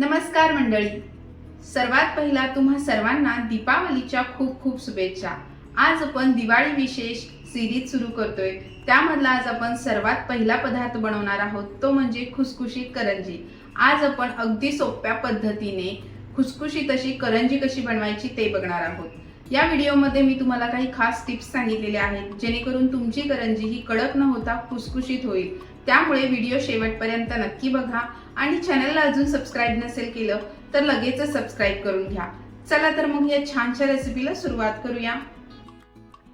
नमस्कार मंडळी. सर्वात पहिला तुम्हा सर्वांना दीपावलीच्या खूप खूप शुभेच्छा. आज आपण दिवाळी विशेष सिरीज सुरू करतोय. त्यामधला आज आपण सर्वात पहिला पदार्थ बनवणार आहोत तो म्हणजे खुसखुशीत करंजी. आज आपण अगदी सोप्या पद्धतीने खुसखुशीत अशी करंजी कशी बनवायची ते बघणार आहोत. या व्हिडिओमध्ये मी तुम्हाला काही खास टिप्स सांगितलेले आहेत जेणेकरून तुमची करंजी ही कडक न होता खुसखुशीत होईल. त्यामुळे व्हिडिओ शेवटपर्यंत नक्की बघा. आणि चॅनलला अजून सबस्क्राईब नसेल केलं तर लगेचच सबस्क्राईब करून घ्या. चला तर मग या छानशा रेसिपीला सुरुवात करूया.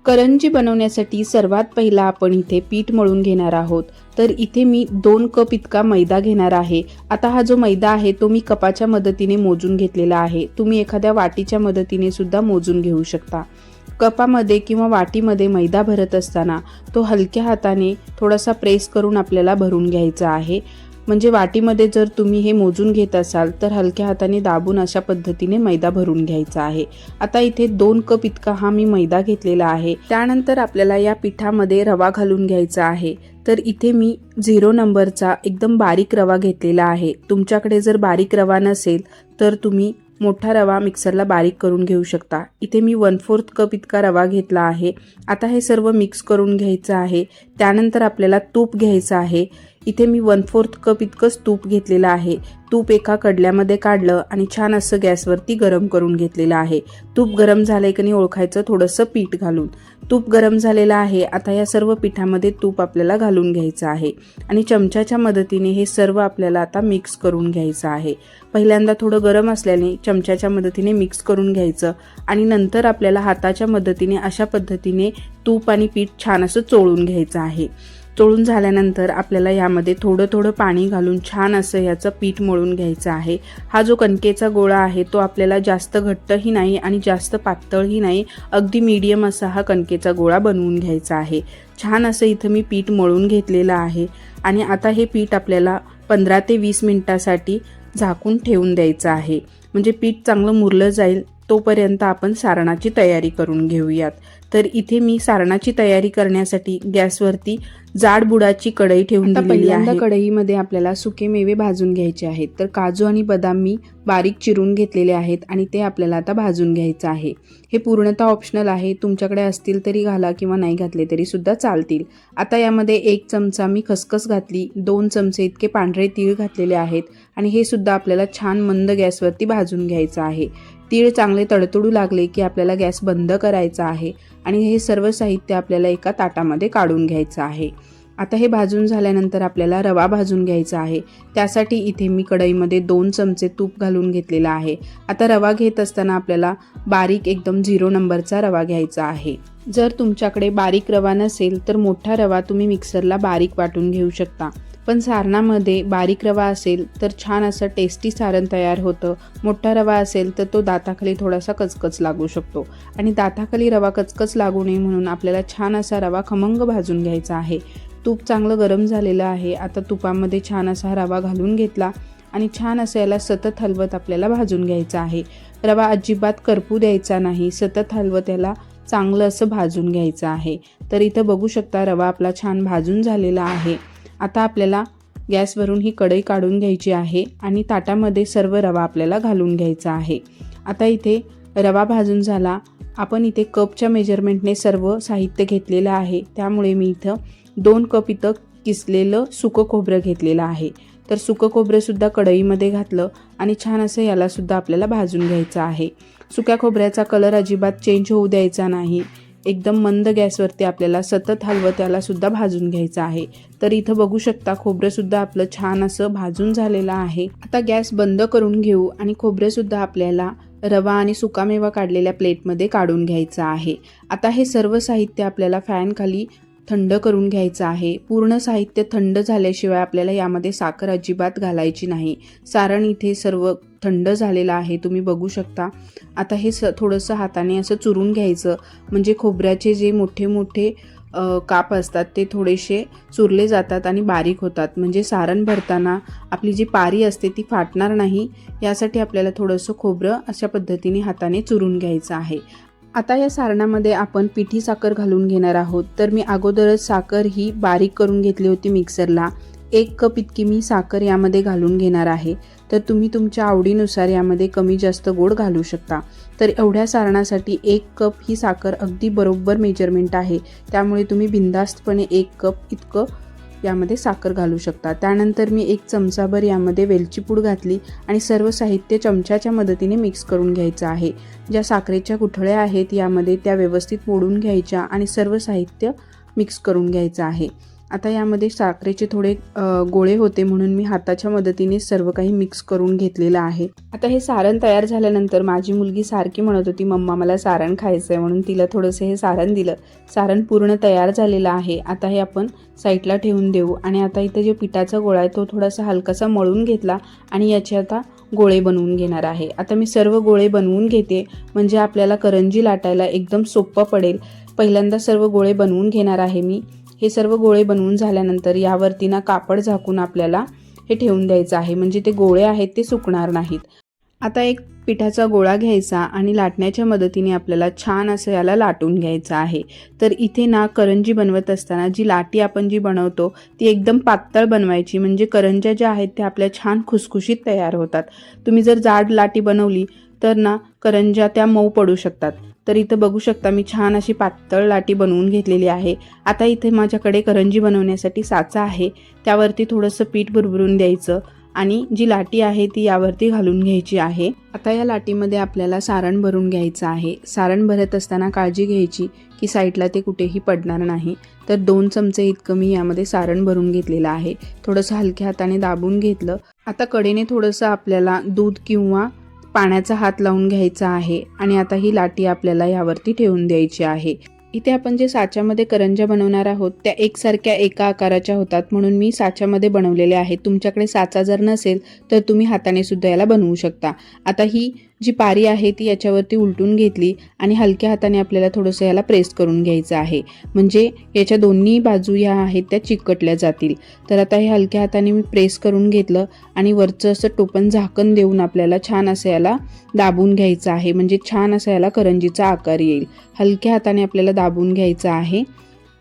करंजी बनवण्यासाठी सर्वात पहिला आपण इथे पीठ मळून घेणार आहोत. तर इथे मी दोन कप इतका मैदा घेणार आहे. आता हा जो मैदा आहे तो मी कपाच्या मदतीने मोजून घेतलेला आहे. तुम्ही एखाद्या वाटीच्या मदतीने सुद्धा मोजून घेऊ शकता. कपामध्ये किंवा वाटीमध्ये मैदा भरत असताना तो हलक्या हाताने थोडासा प्रेस करून आपल्याला भरून घ्यायचा आहे. म्हणजे वाटीमध्ये जर तुम्ही हे मोजून घेत असाल तर हलक्या हाताने दाबून अशा पद्धतीने मैदा भरून घ्यायचा आहे. आता इथे दोन कप इतका हा मी मैदा घेतलेला आहे. त्यानंतर आपल्याला या पिठामध्ये रवा घालून घ्यायचा आहे. तर इथे मी झिरो नंबरचा एकदम बारीक रवा घेतलेला आहे. तुमच्याकडे जर बारीक रवा नसेल तर तुम्ही मोठा रवा मिक्सरला बारीक करून घेऊ शकता. इथे मी वन फोर्थ कप इतका रवा घेतला आहे. आता हे सर्व मिक्स करून घ्यायचं आहे. त्यानंतर आपल्याला तूप घ्यायचं आहे. इथे मी वन फोर्थ कप इतकंच तूप घेतलेलं आहे. तूप एका कडल्यामध्ये काढलं आणि छान असं गॅसवरती गरम करून घेतलेलं आहे. तूप गरम झालंय की नाही ओळखायचं थोडंसं पीठ घालून. तूप गरम झालेलं आहे आता या सर्व पिठामध्ये तूप आपल्याला घालून घ्यायचं आहे. आणि चमच्याच्या मदतीने हे सर्व आपल्याला आता मिक्स करून घ्यायचं आहे. पहिल्यांदा थोडं गरम असल्याने चमच्याच्या मदतीने मिक्स करून घ्यायचं आणि नंतर आपल्याला हाताच्या मदतीने अशा पद्धतीने तूप आणि पीठ छान असं चोळून घ्यायचं आहे. तळून झाल्यानंतर आपल्याला यामध्ये थोडं थोडं पाणी घालून छान असं याचं पीठ मळून घ्यायचं आहे. हा जो कणकेचा गोळा आहे तो आपल्याला जास्त घट्टही नाही आणि जास्त पातळही नाही अगदी मीडियम असा हा कणकेचा गोळा बनवून घ्यायचा आहे. छान असं इथं मी पीठ मळून घेतलेलं आहे आणि आता हे पीठ आपल्याला पंधरा ते वीस मिनटासाठी झाकून ठेवून द्यायचं आहे. म्हणजे पीठ चांगलं मुरलं जाईल तोपर्यंत आपण सारणाची तयारी करून घेऊयात. तर इथे मी सारणाची तयारी करण्यासाठी गॅसवरती जाड बुडाची कढई ठेवून दिलेली पहिल्यांदा आहे. कढईमध्ये आपल्याला सुके मेवे भाजून घ्यायचे आहेत. तर काजू आणि बदाम मी बारीक चिरून घेतलेले आहेत आणि ते आपल्याला आता भाजून घ्यायचं आहे. हे पूर्णतः ऑप्शनल आहे. तुमच्याकडे असतील तरी घाला किंवा नाही घातले तरी सुद्धा चालतील. आता यामध्ये एक चमचा मी खसखस घातली. दोन चमचे इतके पांढरे तीळ घातलेले आहेत आणि हे सुद्धा आपल्याला छान मंद गॅसवरती भाजून घ्यायचं आहे. तीळ चांगले तडतडू लागले की आपल्याला गॅस बंद करायचा आहे आणि हे सर्व साहित्य आपल्याला एका ताटामध्ये काढून घ्यायचं आहे. आता हे भाजून झाल्यानंतर आपल्याला रवा भाजून घ्यायचा आहे. त्यासाठी इथे मी कढईमध्ये दोन चमचे तूप घालून घेतलेला आहे. आता रवा घेत असताना आपल्याला बारीक एकदम झिरो नंबरचा रवा घ्यायचा आहे. जर तुमच्याकडे बारीक रवा नसेल तर मोठा रवा तुम्ही मिक्सरला बारीक वाटून घेऊ शकता. पण सारणामध्ये बारीक रवा असेल तर छान असं टेस्टी सारण तयार होतं. मोठा रवा असेल तर तो दाताखाली थोडासा कचकच लागू शकतो. आणि दाताखाली रवा कचकच लागू नये म्हणून आपल्याला छान असा रवा खमंग भाजून घ्यायचा आहे. तूप चांगलं गरम झालेलं आहे. आता तुपामध्ये छान असा रवा घालून घेतला आणि छान असं याला सतत हलवत आपल्याला भाजून घ्यायचा आहे. रवा अजिबात करपू द्यायचा नाही. सतत हलवत याला चांगलं असं भाजून घ्यायचं आहे. तर इथं बघू शकता रवा आपला छान भाजून झालेला आहे. आता आपल्याला गॅसवरून ही कढई काढून घ्यायची आहे आणि ताटामध्ये सर्व रवा आपल्याला घालून घ्यायचा आहे. आता इथे रवा भाजून झाला. आपण इथे कपच्या मेजरमेंटने सर्व साहित्य घेतलेलं आहे. त्यामुळे मी इथं दोन कप इथं किसलेलं सुकं खोबरं घेतलेलं आहे. तर सुकं खोबरंसुद्धा कढईमध्ये घातलं आणि छान असं यालासुद्धा आपल्याला भाजून घ्यायचं आहे. सुक्या खोबऱ्याचा कलर अजिबात चेंज होऊ द्यायचा नाही. एकदम मंद गॅसवरती आपल्याला सतत हलवं त्याला सुद्धा भाजून घ्यायचं आहे. तर इथं बघू शकता खोबरंसुद्धा आपलं छान असं भाजून झालेलं आहे. आता गॅस बंद करून घेऊ आणि खोबरेसुद्धा आपल्याला रवा आणि सुकामेवा काढलेल्या प्लेटमध्ये काढून घ्यायचं आहे. आता हे सर्व साहित्य आपल्याला फॅनखाली थंड करून घ्यायचं आहे. पूर्ण साहित्य थंड झाल्याशिवाय आपल्याला यामध्ये साखर अजिबात घालायची नाही. सारण इथे सर्व थंड झालेलं आहे. तुम्ही बघू शकता. आता हे स थोडंसं हाताने असं चुरून घ्यायचं. म्हणजे खोबऱ्याचे जे मोठे मोठे काप असतात ते थोडेसे चुरले जातात आणि बारीक होतात. म्हणजे सारण भरताना आपली जी पारी असते ती फाटणार नाही. यासाठी आपल्याला थोडंसं खोबरं अशा पद्धतीने हाताने चुरून घ्यायचं आहे. आता या सारणामध्ये आपण पिठी साखर घालून घेणार आहोत. तर मी अगोदरच साखर ही बारीक करून घेतली होती मिक्सरला. एक कप इतकी मी साखर यामध्ये घालून घेणार आहे. तर तुम्ही तुमच्या आवडीनुसार यामध्ये कमी जास्त गोड घालू शकता. तर एवढ्या सारणासाठी एक कप ही साखर अगदी बरोबर मेजरमेंट आहे. त्यामुळे तुम्ही बिंदास्तपणे एक कप इतकं यामध्ये साखर घालू शकता. त्यानंतर मी एक चमचाभर यामध्ये वेलची पूड घातली आणि सर्व साहित्य चमच्याच्या मदतीने मिक्स करून घ्यायचं आहे. ज्या साखरेच्या गुठळ्या आहेत यामध्ये त्या व्यवस्थित मोडून घ्यायच्या आणि सर्व साहित्य मिक्स करून घ्यायचं आहे. आता यामध्ये साखरेचे थोडे गोळे होते म्हणून मी हाताच्या मदतीने सर्व काही मिक्स करून घेतलेलं आहे. आता हे सारण तयार झाल्यानंतर माझी मुलगी सारखी म्हणत होती मम्मा मला सारण खायचं आहे म्हणून तिला थोडंसं हे सारण दिलं. सारण पूर्ण तयार झालेलं आहे. आता हे आपण साईडला ठेवून देऊ. आणि आता इथं जे पिठाचा गोळा आहे तो थोडासा हलकासा मळून घेतला आणि याचे आता गोळे बनवून घेणार आहे. आता मी सर्व गोळे बनवून घेते. म्हणजे आपल्याला करंजी लाटायला एकदम सोपं पडेल. पहिल्यांदा सर्व गोळे बनवून घेणार आहे मी. हे सर्व गोळे बनवून झाल्यानंतर यावरती ना कापड झाकून आपल्याला हे ठेवून द्यायचं आहे. म्हणजे ते गोळे आहेत ते सुकणार नाहीत. आता एक पिठाचा गोळा घ्यायचा आणि लाटण्याच्या मदतीने आपल्याला छान असं याला लाटून घ्यायचं आहे. तर इथे ना करंजी बनवत असताना जी लाटी आपण जी बनवतो ती एकदम पातळ बनवायची. म्हणजे करंज्या ज्या आहेत त्या आपल्या छान खुसखुशीत तयार होतात. तुम्ही जर जाड लाटी बनवली तर ना करंज्या त्या मऊ पडू शकतात. तर इथं बघू शकता मी छान अशी पातळ लाटी बनवून घेतलेली आहे. आता इथे माझ्याकडे करंजी बनवण्यासाठी साचा आहे. त्यावरती थोडंसं पीठ भरभरून द्यायचं आणि जी लाटी आहे ती यावरती घालून घ्यायची आहे. आता या लाटीमध्ये आपल्याला सारण भरून घ्यायचं आहे. सारण भरत असताना काळजी घ्यायची की साईडला ते कुठेही पडणार नाही. तर दोन चमचे इतकं मी यामध्ये सारण भरून घेतलेलं आहे. थोडंसं हलक्या हाताने दाबून घेतलं. आता कडेने थोडंसं आपल्याला दूध किंवा पाण्याचा हात लावून घ्यायचा आहे आणि आता ही लाटी आपल्याला यावरती ठेवून द्यायची आहे. इथे आपण जे साच्यामध्ये करंज्या बनवणार आहोत त्या एकसारख्या एका आकाराच्या होतात म्हणून मी साच्यामध्ये बनवलेले आहेत तुमच्याकडे साचा जर नसेल तर तुम्ही हाताने सुद्धा याला बनवू शकता. आता ही जी पारी आहे ती याच्यावरती उलटून घेतली आणि हलक्या हाताने आपल्याला थोडंसं याला प्रेस करून घ्यायचं आहे. म्हणजे याच्या दोन्ही बाजू ह्या आहेत त्या चिकटल्या जातील. तर आता हे हलक्या हाताने मी प्रेस करून घेतलं आणि वरचं असं टोपण झाकण देऊन आपल्याला छान असं याला दाबून घ्यायचं आहे. म्हणजे छान असं याला करंजीचा आकार येईल. हलक्या हाताने आपल्याला दाबून घ्यायचं आहे.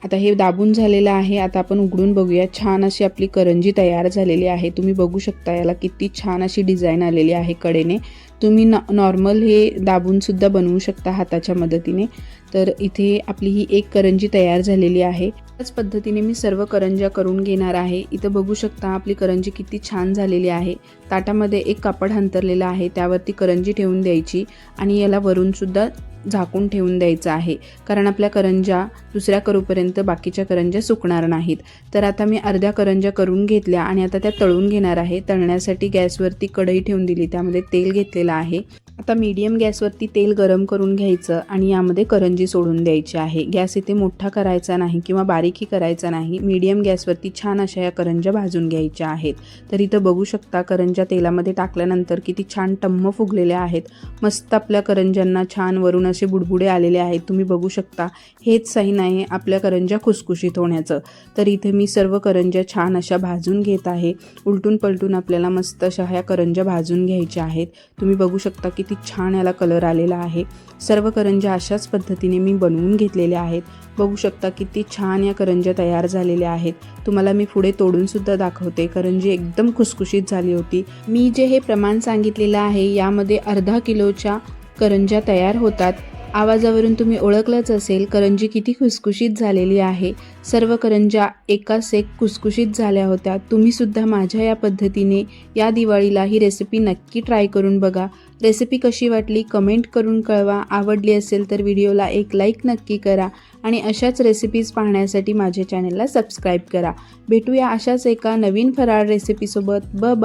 आता हे दाबून झालेलं आहे. आता आपण उघडून बघूया. छान अशी आपली करंजी तयार झालेली आहे. तुम्ही बघू शकता याला किती छान अशी डिझाईन आलेली आहे कडेने. तुम्ही नॉ नॉर्मल हे दाबूनसुद्धा बनवू शकता हाताच्या मदतीने. तर इथे आपली ही एक करंजी तयार झालेली आहे. त्याच पद्धतीने मी सर्व करंज्या करून घेणार आहे. इथं बघू शकता आपली करंजी किती छान झालेली आहे. ताटामध्ये एक कापड हंतरलेलं आहे. त्यावरती करंजी ठेवून द्यायची. आणि याला वरूनसुद्धा झाकून ठेवून द्यायचं आहे. कारण आपल्या करंज्या दुसऱ्या करूपर्यंत बाकीच्या करंज्या सुकणार नाहीत. तर आता मी अर्ध्या करंज्या करून घेतल्या आणि आता त्या तळून घेणार आहे. तळण्यासाठी गॅसवरती कढई ठेवून दिली. त्यामध्ये तेल घेतलेलं आहे. आता मीडियम गॅसवरती तेल गरम करून घ्यायचं आणि यामध्ये करंजी सोडून द्यायची आहे. गॅस इथे मोठा करायचा नाही किंवा बारीकही करायचा नाही. मीडियम गॅसवरती छान अशा या करंज्या भाजून घ्यायच्या आहेत. तर इथं बघू शकता करंज्या तेलामध्ये टाकल्यानंतर किती छान टम्म फुगलेल्या आहेत. मस्त आपल्या करंज्यांना छान वरून असे बुडबुडे आलेले आहेत तुम्ही बघू शकता. हेच साईन आहे आपल्या करंज्या खुसखुशीत होण्याचं. तर इथे मी सर्व करंज्या छान अशा भाजून घेत आहे. उलटून पलटून आपल्याला मस्त अशा ह्या करंज्या भाजून घ्यायच्या आहेत. तुम्ही बघू शकता किती छान याला कलर आलेला आहे. सर्व करंज्या अशाच पद्धतीने मी बनवून घेतलेल्या आहेत. बघू शकता किती छान या करंज्या तयार झालेल्या आहेत. तुम्हाला मी पुढे तोडूनसुद्धा दाखवते. करंजी एकदम खुसखुशीत झाली होती. मी जे हे प्रमाण सांगितलेलं आहे यामध्ये अर्धा किलोच्या करंज्या तयार होतात. आवाजावरून तुम्ही ओळखलंच असेल करंजी किती खुसखुशीत झालेली आहे. सर्व करंज्या एकाच एक खुसखुशीत झाल्या होत्या. तुम्हीसुद्धा माझ्या या पद्धतीने या दिवाळीला ही रेसिपी नक्की ट्राय करून बघा. रेसिपी कशी वाटली कमेंट करून कळवा. आवडली असेल तर व्हिडिओला एक लाईक नक्की करा आणि अशाच रेसिपीज पाहण्यासाठी माझ्या चॅनलला सबस्क्राईब करा. भेटूया अशाच एका नवीन फराळ रेसिपीसोबत ब